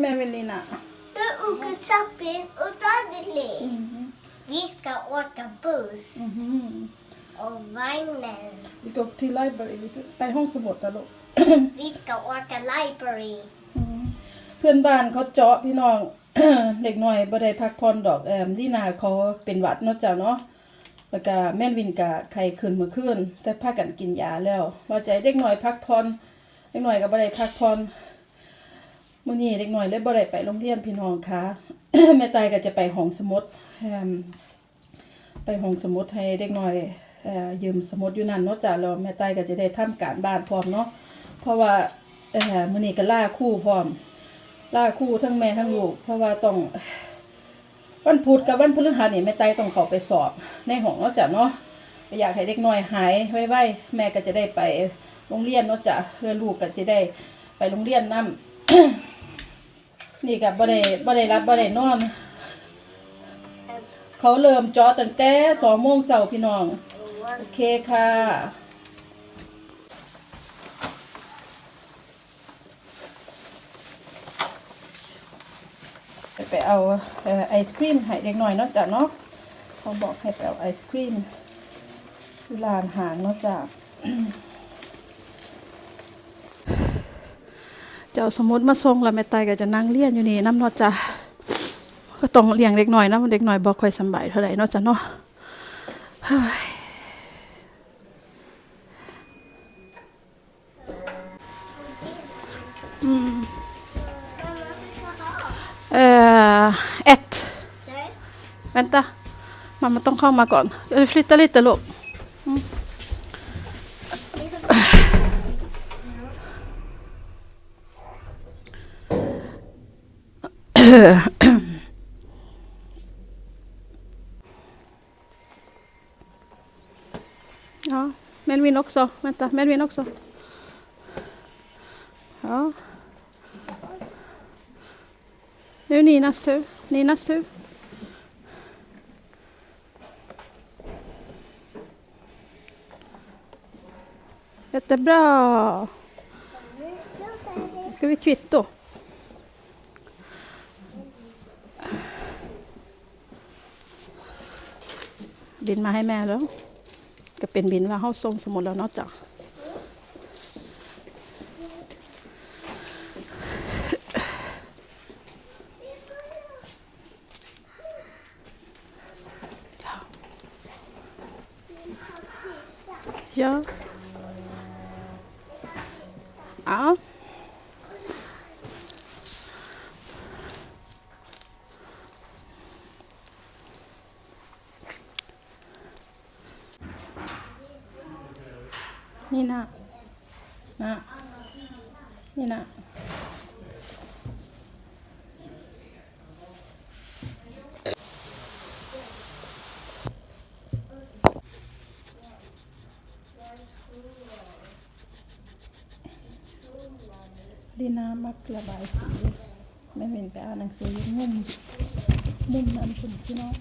แม่เวลิน่ะ Nu åker shopping och familj. Vi ska åka buss อือหือ och vagnen. Vi ska till library vi ska ไปห้องสมุดนะลูก Vi ska åka library. อืมเพื่อนบ้านเขาเจาะพี่น้อง เด็กน้อยบ่ได้พักผ่อนดอกแอมลีนาเขาเป็นหวัดเนาะจ้ะเนาะแล้วก็แม่นวินกะไข้ขึ้นเมื่อคืนแต่พากันกินยาแล้วว่าใจเด็กน้อยพักผ่อนเด็กน้อยก็บ่ได้พักผ่อน มื้อนี้เด็กน้อยเลยบ่ได้ไปโรงเรียนพี่น้องค่ะแม่ตายก็จะไปห้องสมุดไปห้องสมุดให้เด็กน้อยเอ่อยืมสมุดอยู่นั่นเนาะจ้ะแล้วแม่ตายก็จะได้ทำการบ้านพร้อมเนาะเพราะว่าเอ่อมื้อนี้ก็ล่าคู่พร้อมล่าคู่ทั้งแม่ทั้งลูกเพราะว่าต้องวันพุธกับวันพฤหัสนี่แม่ไตต้องเข้าไปสอบในห้องเนาะจ้ะเนาะก็อยากให้เด็กน้อยหายไวๆแม่ก็จะได้ไปโรงเรียนเนาะจ้ะเพื่อลูกก็จะได้ไปโรงเรียนนำ ก็บ่ได้บ่ได้รับบ่ได้นอน เขาเริ่มจอตั้งแต่2โมงเช้าพี่น้อง โอเคค่ะไปเอาไอศครีมให้เด็กหน่อยเนาะจ้ะเนาะเขาบอกให้ไปเอาไอศครีมที่ร้านหางเนาะจ้ะ เจ้าสมมติมาส่งล้วแม่ตายก็จะนั่งเลี้ยนอยู่นี่น้ำเนาะจ้ะก็ต้องเลี้ยงเด็กหน่อยนะเด็กหน่อยบ่ค่อยสบายเท่าไหร่เนาะจ้ะเนาะเฮ้ยอืมเอ่อ ett Nej. Vänta. Mamma ต้องเข้ามาก่อนเดี๋ยว flytta lite ลูกอืม Ja, Melvin också. Vänta, Melvin också. Ja. Nu är Ninas tur. Ninas tur. Jättebra. Nu ska vi kvitto. Bill มาให้แม่แล้ว ก็เป็นบินว่าเฮาส่งสมุดแล้วเนาะจ้ะ Ja. Ja. Nina. Na. Nina. Lina มักระบายสีแม่เห็นไปอ่านหนังสืออยู่มุมมุมนั้นคุณพี่น้อง